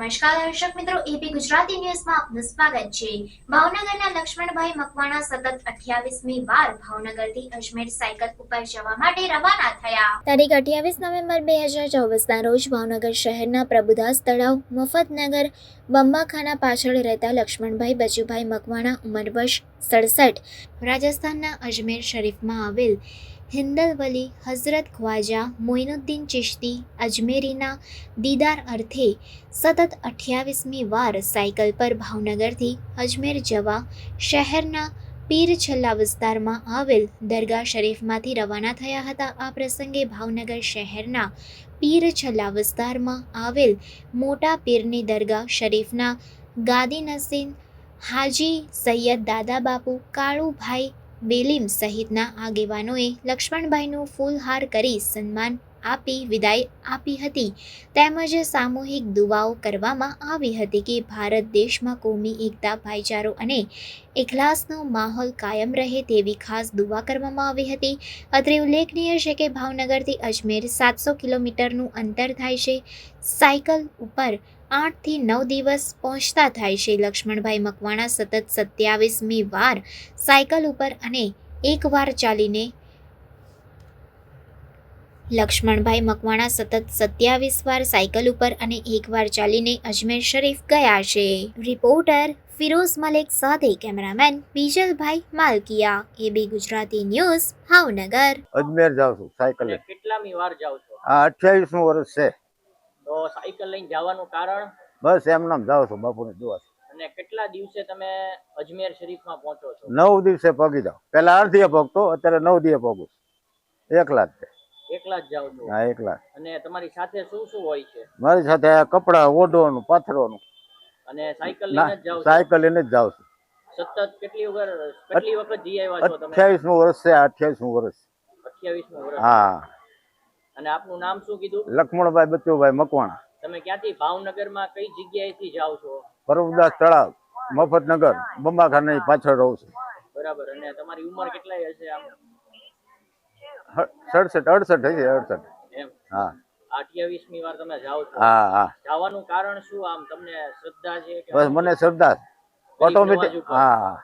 નમસ્કાર દર્શક મિત્રો એબી ગુજરાતી ન્યૂઝમાં આપનું સ્વાગત છે. ભાવનગરના લક્ષ્મણભાઈ મકવાણા સતત અઠ્યાવીસમી વાર ભાવનગરથી અજમેર સાયકલ ઉપર જવા માટે રવાના થયા. તારીખ અઠ્યાવીસ નવેમ્બર બે હજાર ચોવીસના રોજ ભાવનગર શહેરના પ્રભુદાસ તળાવ, મફતનગર, બંબાખાના પાછળ રહેતા લક્ષ્મણભાઈ, બચુભાઈ મકવાણા ઉંમર વર્ષ સડસઠ રાજસ્થાનના અજમેર શરીફમાં આવેલ હિન્દલવલી હઝરત ખ્વાજા મોઇનુદ્દીન ચિશ્તી અજમેરીના દીદાર અર્થે સતત અઠ્યાવીસમી વાર સાયકલ પર ભાવનગરથી અજમેર જવા શહેરના પીર છલ્લા વિસ્તારમાં આવેલ દરગાહ શરીફમાંથી રવાના થયા હતા. આ પ્રસંગે ભાવનગર શહેરના પીર છલ્લા વિસ્તારમાં આવેલ મોટા પીરની દરગાહ શરીફના ગાદી નસીન હાજી સૈયદ દાદા બાપુ કાળુભાઈ બેલીમ સહિતના આગેવાનોએ લક્ષ્મણભાઈનું ફૂલહાર કરી સન્માન આપી, વિદાય આપી હતી. તેમજ સામૂહિક દુવાઓ કરવામાં આવી હતી કે ભારત દેશમાં કોમી એકતા, ભાઈચારો અને એખલાસનો માહોલ કાયમ રહે તેવી ખાસ દુવા કરવામાં આવી હતી. અત્રે ઉલ્લેખનીય છે કે ભાવનગરથી અજમેર સાતસો કિલોમીટરનું અંતર થાય છે. સાયકલ ઉપર આઠથી નવ દિવસ પહોંચતા થાય છે. લક્ષ્મણભાઈ મકવાણા સતત સત્યાવીસમી વાર સાયકલ ઉપર અને એકવાર ચાલીને લક્ષ્મણભાઈ મકવાણા સતત સત્યાવીસ વાર સાયકલ ઉપર અને એકવાર ચાલીને અજમેર શરીફ ગયા છે. રિપોર્ટર ફિરોઝ મલેક સાથે cameraman બીજલભાઈ Malkiya AB Gujarati news Bhavnagar. Ajmer જાઉં છું સાયકલ. કેટલામી વાર જાવ છો? આ અઠ્યાવીસમું વર્ષ છે. તો સાયકલ લઈને જવાનું કારણ? બસ એમનામ જાઉં છું બાપુની દુઆ અને કેટલા દિવસે તમે અજમેર શરીફમાં પહોંચો છો? નવ દિવસે પગી જાવ પેલા અડધીએ પગતો અત્યારે નવ દિવસે પગું એકલા જ એકલા જ જાવ છો? હા એકલા અને તમારી સાથે શું શું હોય છે? મારી સાથે કપડાં ઓઢવાનું પાથરવાનું. અને સાયકલ ના લઈને જ જાવ સાયકલ લઈને જ છું. સતત કેટલી વખત કેટલી વખત જઈ આવ્યા છો તમે? અઠ્યાવીસમું વર્ષ છે અઠ્યાવીસમું વર્ષ અઠ્યાવીસમું વર્ષ. હા. અને આપનું નામ શું કીધું? લક્ષ્મણભાઈ બચુભાઈ મકવાણા. તમે ક્યાંથી ભાવનગરમાં કઈ જગ્યાએથી જાઓ છો? પરમદાસ તળાવ મફતનગર બંબાખાના પાછળ રહું છું. બરાબર અને તમારી ઉંમર કેટલાય હશે આમ? સડસઠ અડસઠ હશે અડસઠ. એમ? હા. અઠ્યાવીસમી વાર તમે છો. હા હા. જવાનું કારણ શું આમ? તમને શ્રદ્ધા છે કે બસ મને શ્રદ્ધા ઓટોમેટિક હા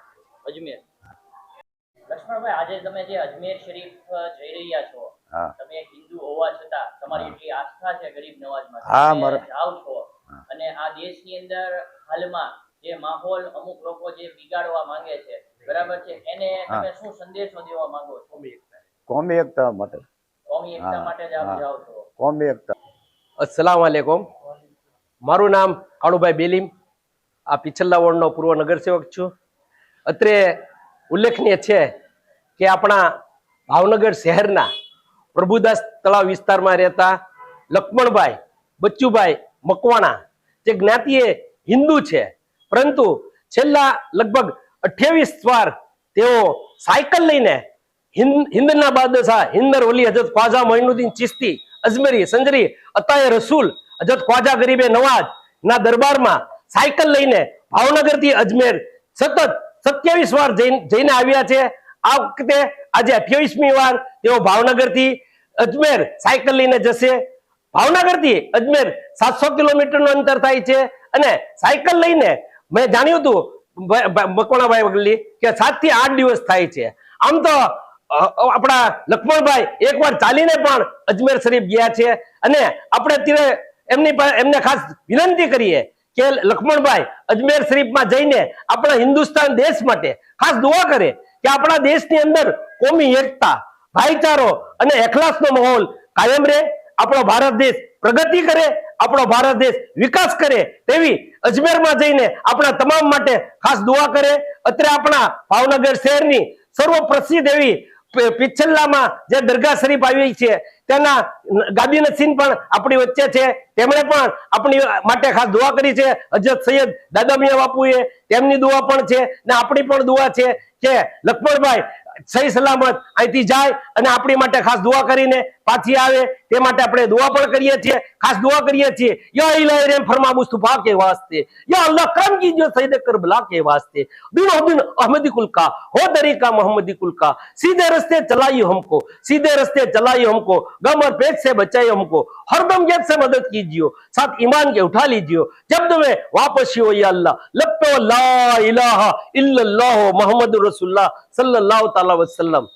અજમેર. લક્ષ્મણભાઈ આજે તમે જે અજમેર શરીફ જઈ રહ્યા છો તમે એક હિન્દુ તમારી એટલી છે ગરીબ નવાજમાં હા, તમે છો. અને આ દેશની અંદર હાલમાં જે માહોલ અમુક લોકો જે બિગાડવા માંગે છે બરાબર છે? એને તમે શું સંદેશો દેવા માંગો છો? કોમી એકતા. માટે. કોમી એકતા માટે જ આપ જાઓ છો. કોમી એકતા. અસલામ વાલેકુમ મારું નામ કાળુભાઈ બેલીમ. આ પિછલા વોર્ડનો પૂર્વ નગરસેવક છું. અત્રે ઉલ્લેખનીય છે કે આપણા ભાવનગર શહેરના પ્રભુદાસ તળાવ વિસ્તારમાં રહેતા લક્ષ્મણભાઈ, બચ્ચુભાઈ મકવાણા. જે જ્ઞાતિએ હિન્દુ છે, પરંતુ છેલ્લા લગભગ અઠ્યાવીસ વાર તેઓ સાયકલ લઈને હિન્દ, હિન્દના બાદશાહ હિન્દર વલી હજરત ખ્વાજા મોઇનુદ્દીન ચિશ્તી, અજમેરી, સંજરી અતાય રસૂલ, હજરત ખ્વાજા ગરીબે નવાજ ના દરબારમાં સાયકલ લઈને ભાવનગરથી અજમેર સતત સત્યાવીસ વાર જઈને આવ્યા છે. આ વખતે આજે અઠ્યાવીસમી વાર તેઓ ભાવનગરથી અજમેર સાયકલ લઈને જશે. ભાવનગરથી અજમેર સાતસો કિલોમીટરનું અંતર થાય છે. અને સાયકલ લઈને મેં જાણ્યું હતું મકવાણાભાઈ વગલી કે સાતથી આઠ દિવસ થાય છે. આમ તો આપણા લક્ષ્મણભાઈ એકવાર ચાલીને પણ અજમેર શરીફ ગયા છે. અને આપણે ત્યારે એમની એમને ખાસ વિનંતી કરીએ કે લક્ષ્મણભાઈ અજમેર શરીફમાં જઈને આપણા હિન્દુસ્તાન દેશ માટે ખાસ દુઆ કરે કે આપણા દેશની અંદર કોમી એકતા, ભાઈચારો અને એખલાસનો માહોલ કાયમ રહે. આપણો ભારત દેશ પ્રગતિ કરે, આપણો ભારત દેશ વિકાસ કરે તેવી અજમેરમાં જઈને આપણા તમામ માટે ખાસ દુઆ કરે. અત્રે આપણા ભાવનગર શહેરની સર્વ પ્રસિદ્ધ એવી પી- પિછલ્લામાં જે દરગાહ શરીફ આવી છે, તેના ગાદી નસીન પણ આપણી વચ્ચે છે. તેમણે પણ આપણી માટે ખાસ દુઆ કરી છે. હજરત સૈયદ દાદા મિયા બાપુએ તેમની દુઆ પણ છે ને આપણી પણ દુઆ છે કે લક્ષ્મણભાઈ સહી સલામત અહીંથી જાય અને આપણી માટે ખાસ દુઆ કરીને પાછી આવે. તે માટે આપણે દુઆ પણ કરીએ છીએ, ખાસ દુઆ કરીએ છીએ, યા ઇલાહી રેમ ફરમા મુસ્તફા કે વાસ્તે યા અલ્લાહ કરમ कीजिए सईद करबला के वास्ते बिनो बिन अहमदी कुल का हो तरीका मोहम्मदी कुल का सीधे रस्ते चलाइए हमको सीधे रस्ते चलाइए हमको गम और पेट से बचाइए हमको हरदम जब से मदद कीजिए साथ ईमान के उठा लीजिए जब तुम्हें वापसी हो या अल्लाह लपो ला इलाहा इल्लल्लाह मोहम्मद रसूलुल्लाह सल्लल्लाहु तआला वसल्लम